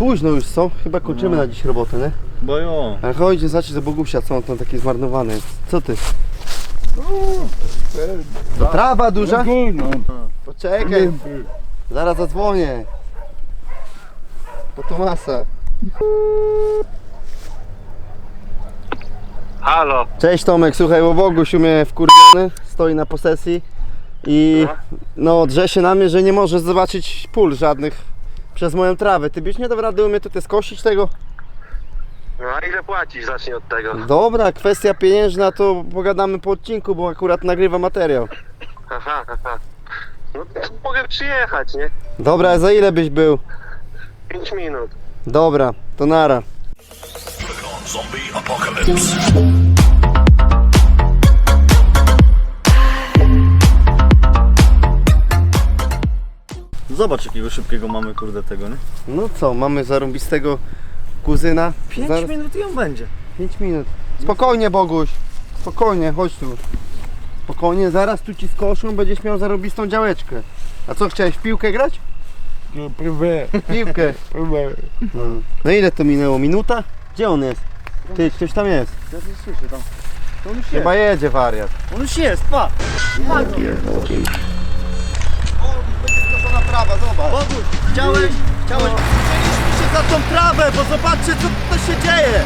Późno już są, chyba kończymy na dziś robotę, nie? Bo jo. Ale chodź, zobaczyć do Bogusia, co on tam taki zmarnowany jest. Co ty? To trawa duża? Poczekaj, zaraz zadzwonię. Po Tomasa. Halo, Cześć Tomek, słuchaj, bo Boguś u mnie wkurwiony, stoi na posesji i no drze się na mnie, że nie może zobaczyć pól żadnych przez moją trawę. Ty byś nie dał rady u mnie tutaj skosić tego? no a ile płacisz? Zacznij od tego. Dobra, kwestia pieniężna to pogadamy po odcinku, bo akurat nagrywa materiał. Aha, aha. No to mogę przyjechać, nie? Dobra, za ile byś był? 5 minut. Dobra, to nara. Zombie apocalypse. Zobacz jakiego szybkiego mamy kurde tego, nie? No co, mamy zarąbistego kuzyna. 5 Zaraz- minut i on będzie. 5 minut. Spokojnie Boguś, spokojnie, chodź tu. Spokojnie, zaraz tu ci skoszą, będziesz miał zarobistą działeczkę. A co, chciałeś w piłkę grać? Piłkę. No. no ile to minęło? Minuta? Gdzie on jest? Ty, ktoś tam jest. Ja to słyszę tam. To on już Chyba jedzie wariat. On już jest, pa! Skoszona trawa, zobacz. Boguś, chciałeś? Chciałeś? Przyjęliśmy się za tą trawę, bo zobaczcie co to się dzieje.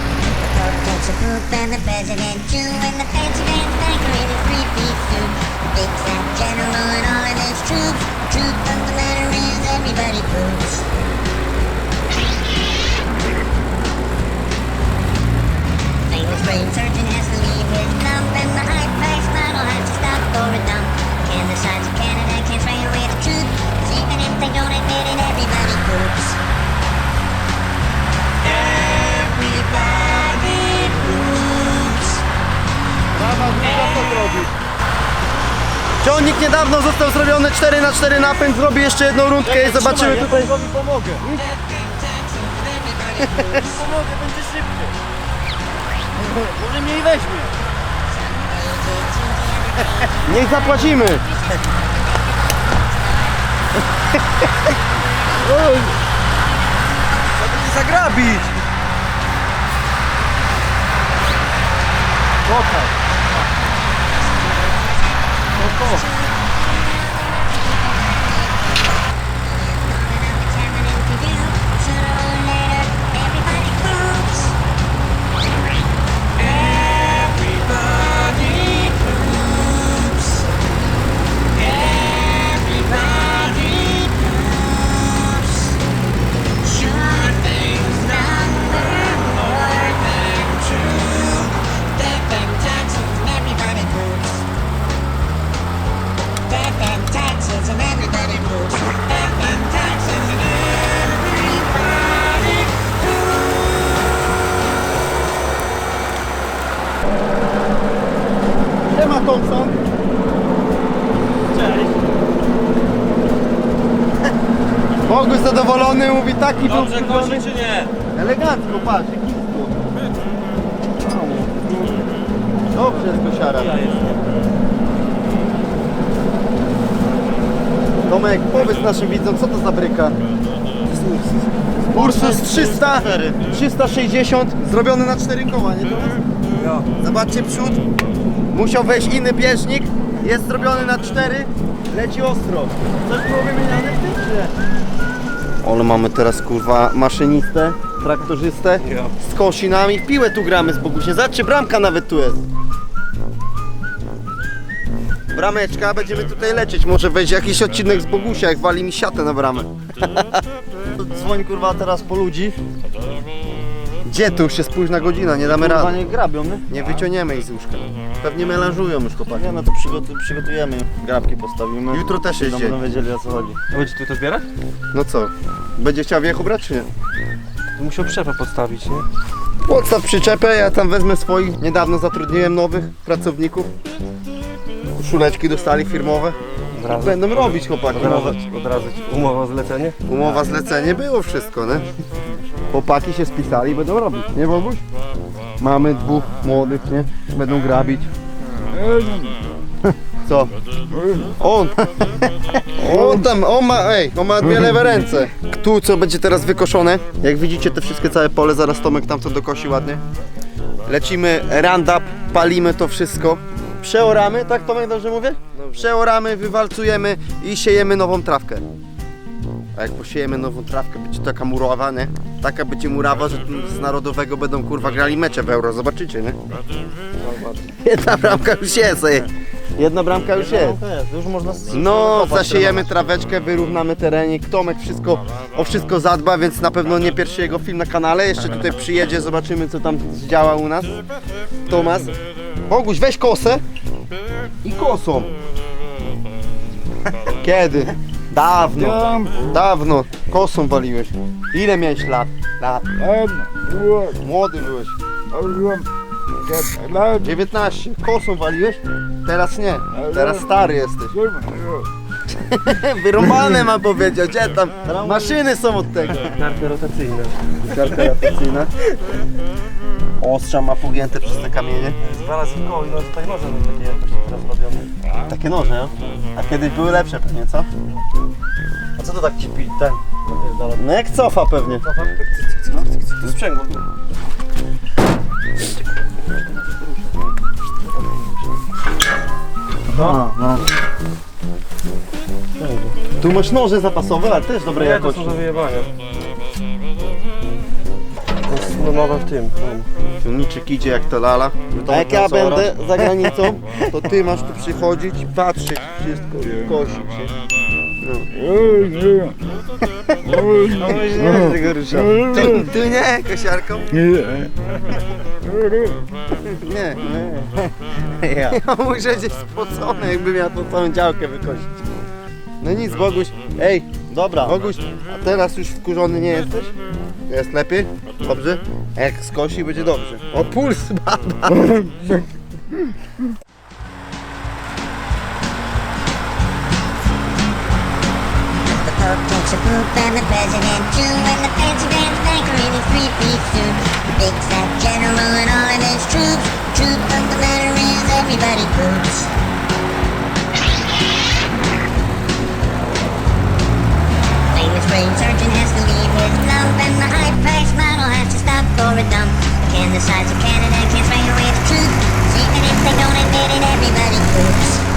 Takes a Ciągnik niedawno został zrobiony 4 na 4 napęd, zrobi jeszcze jedną rundkę i zobaczymy ja tutaj. Bogowi pomogę. pomogę, będzie szybciej. Może mnie i weźmie. Niech zapłacimy. Trzeba będzie zagrabić. Pokaż. Mówi taki był Dobrze kosi czy nie? Elegancko, patrz, jaki spód. Dobrze jest kosiara. Ja jestem. Tomek, powiedz naszym widzom, co to za bryka? Ursus 300, 360, zrobiony na 4 koła, nie? Zobaczcie przód, musiał wejść inny bieżnik, jest zrobiony na 4, leci ostro. Coś było wymieniane w tym, czy Ale mamy teraz kurwa maszynistę, traktorzystę z kosinami, w piłę tu gramy z Bogusiem, zobaczcie bramka nawet tu jest. Brameczka, będziemy tutaj lecieć, może wejść jakiś odcinek z Bogusia, jak wali mi siatę na bramę. Dzwoń kurwa teraz po ludzi. Gdzie tu już jest późna godzina, nie damy Kurwa rady. nie grabią, nie? Nie wyciągniemy ich z łóżka. Pewnie melanżują już chłopaki. Nie no to przygotu- przygotujemy, grabki postawimy. Jutro też jest dzień. będą wiedzieli o co chodzi. Będzie tu to zbierać? No co, będzie chciał wiechu brać czy nie? Musiał przepę postawić, nie? Podstaw przyczepę, ja tam wezmę swoich. Niedawno zatrudniłem nowych pracowników. Koszuleczki dostali firmowe. Od razu. Będą robić chłopaki. Od razu, od razu umowa zlecenie. Umowa zlecenie, było wszystko, nie? Chłopaki się spisali i będą robić, nie Boguś? Mamy dwóch młodych, nie? Będą grabić. Co? On! On tam, on ma, ej, on ma dwie lewe ręce. Tu co będzie teraz wykoszone, jak widzicie te wszystkie całe pole, zaraz Tomek tam to dokosi ładnie. Lecimy roundup, palimy to wszystko. Przeoramy, tak Tomek dobrze mówię? Przeoramy, wywalcujemy i siejemy nową trawkę. A jak posiejemy nową trawkę, będzie taka murowa, nie? Taka będzie murawa, że z narodowego będą kurwa grali mecze w euro, zobaczycie, nie? Jedna bramka już jest, ej. Jedna bramka już jest. Już można No, zasiejemy traweczkę, wyrównamy terenik. Tomek wszystko, o wszystko zadba, więc na pewno nie pierwszy jego film na kanale. Jeszcze tutaj przyjedzie, zobaczymy co tam zdziała u nas. Tomas. Boguś, weź kosę i kosą. Kiedy? Dawno. Dawno. Kosą waliłeś. Ile miałeś lat? Lat. Młody byłeś. 19. Kosą waliłeś? Teraz nie. Teraz stary jesteś. Wyrąbane ma powiedział, gdzie tam? Maszyny są od tego. Karty rotacyjne. Karta rotacyjna. Ostrza ma pogięte przez te kamienie. Dwa razy w koło i no tutaj może być takie jakoś teraz robione. Takie noże, no? A kiedyś były lepsze pewnie, co? A co to tak ci pi- ten? No jak cofa pewnie. To jest sprzęgło. No, no. Tu masz noże zapasowe, ale też dobrej Nie, to jakości. są do wyjebania. To jest no, nowe w tym. No. Idzie jak to lala. A jak ja będę za granicą, to ty masz tu przychodzić i patrzeć wszystko i kosić się. No. No, tego rusza. Tu, tu nie, kosiarką? Nie, nie. Ja. ja muszę gdzieś spocony, jakby miał tą całą działkę wykosić. No nic, Boguś. Ej, Dobra. Boguś, a teraz już wkurzony nie jesteś? Jest lepiej? Dobrze? A jak skosi, będzie dobrze. O, puls bada. The Pope takes a poop and the President too, and the fancy pants banker in his three-piece suit. The big fat general and all of his troops. Truth of the matter is everybody poops. Brain surgeon has to leave his lump, and the high-priced model has to stop for a dump. Can the sides of Canada can't away the truth? Even if they don't admit it, everybody poops.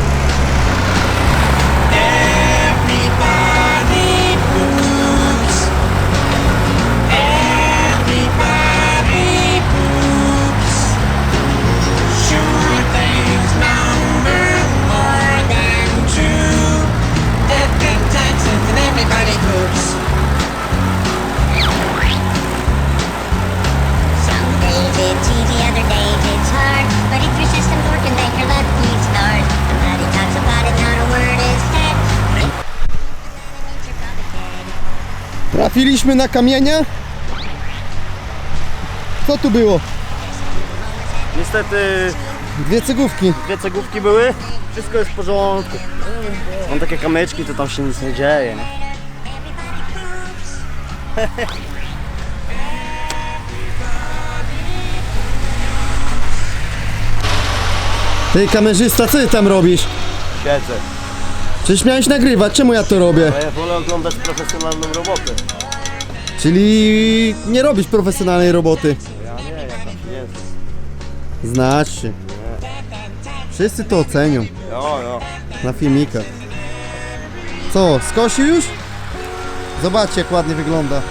Trafiliśmy na kamienie. Co tu było? Niestety Dwie cegówki. dwie cegówki były. Wszystko jest w porządku. Mam takie kamyczki, to tam się nic nie dzieje. Nie? Ty kamerzysta, co ty tam robisz? Siedzę. Przecież miałeś nagrywać, czemu ja to robię? A ja wolę oglądać profesjonalną robotę. Czyli nie robisz profesjonalnej roboty. Ja nie, tam jestem. Znać się. Wszyscy to ocenią Jo, jo. na filmikach. Co, skosił już? Zobaczcie jak ładnie wygląda.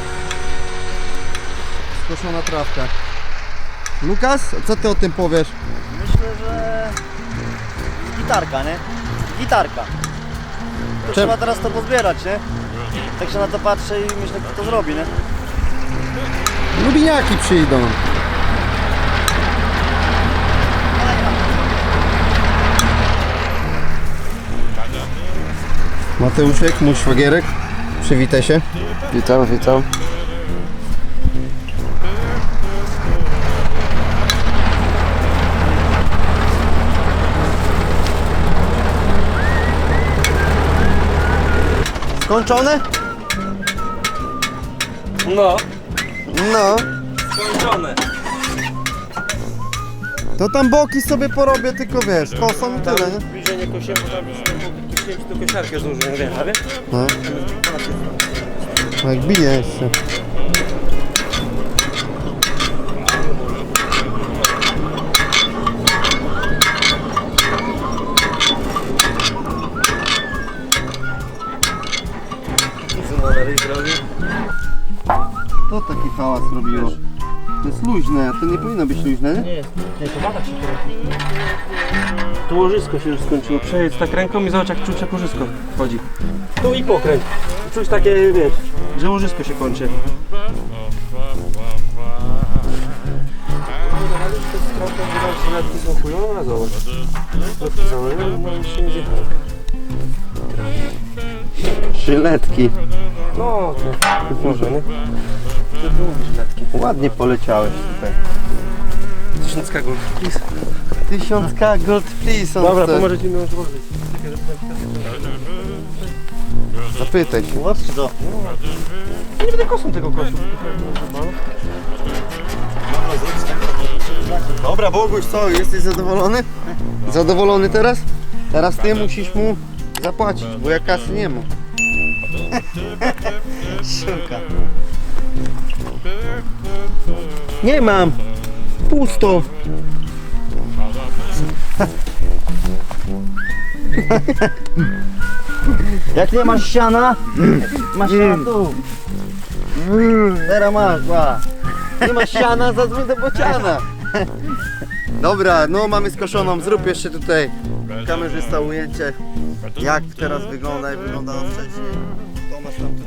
Skoszona trawka. Lukas, co ty o tym powiesz? Myślę, że gitarka, nie? Gitarka. To Czem- trzeba teraz to pozbierać, nie? Tak się na to patrzę i myślę, kto to zrobi, nie? Lubiniaki przyjdą. Mateuszek, mój szwagierek. Przywitaj się. Witam, witam. Skończone? No, No. skończone. To tam boki sobie porobię, tylko wiesz, kosą i tyle, nie? Bliżej nie kosiłem, bo tam kosiłem to kosiarkę złożyłem, wiesz, a wiesz? No. No jak bije jeszcze. To taki hałas robiło. To jest luźne, a to nie powinno być luźne, nie? Nie jest. Nie, to bata się kręci. Tu łożysko się już skończyło. Przejedź tak ręką i zobacz jak czuć jak łożysko chodzi. Tu i pokręć. Czuć takie, wiesz, że łożysko się kończy. Są chujowe, zobacz. No się nie zjechał. Żyletki. No, to może, nie? To żeletki. Ładnie poleciałeś tutaj. Tysiącka gold, please. Tysiącka gold please. on Dobra, chce. to może ci ją złożyć. Zapytaj się. Głos czy co? Nie będę kosą tego kosił. Dobra, Boguś, co? Jesteś zadowolony? Zadowolony teraz? Teraz ty musisz mu zapłacić, bo ja kasy nie mam. Szuka. Nie mam. Pusto. Jak nie masz siana, masz siana tu. Teraz masz, ba. Nie ma siana, zadzwoń do bociana. Dobra, no mamy skoszoną. Zrób jeszcze tutaj kamerzysta ujęcie. Jak teraz wygląda, jak wyglądało wcześniej.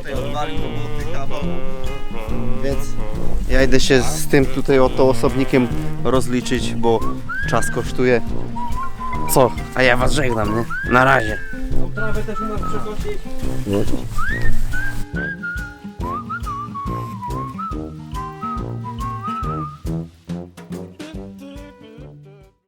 Tutaj odwalił roboty, kawał. Więc ja idę się z tym tutaj oto osobnikiem rozliczyć, bo czas kosztuje. Co? A ja was żegnam, nie? Na razie. Trawę też u nas przekosić?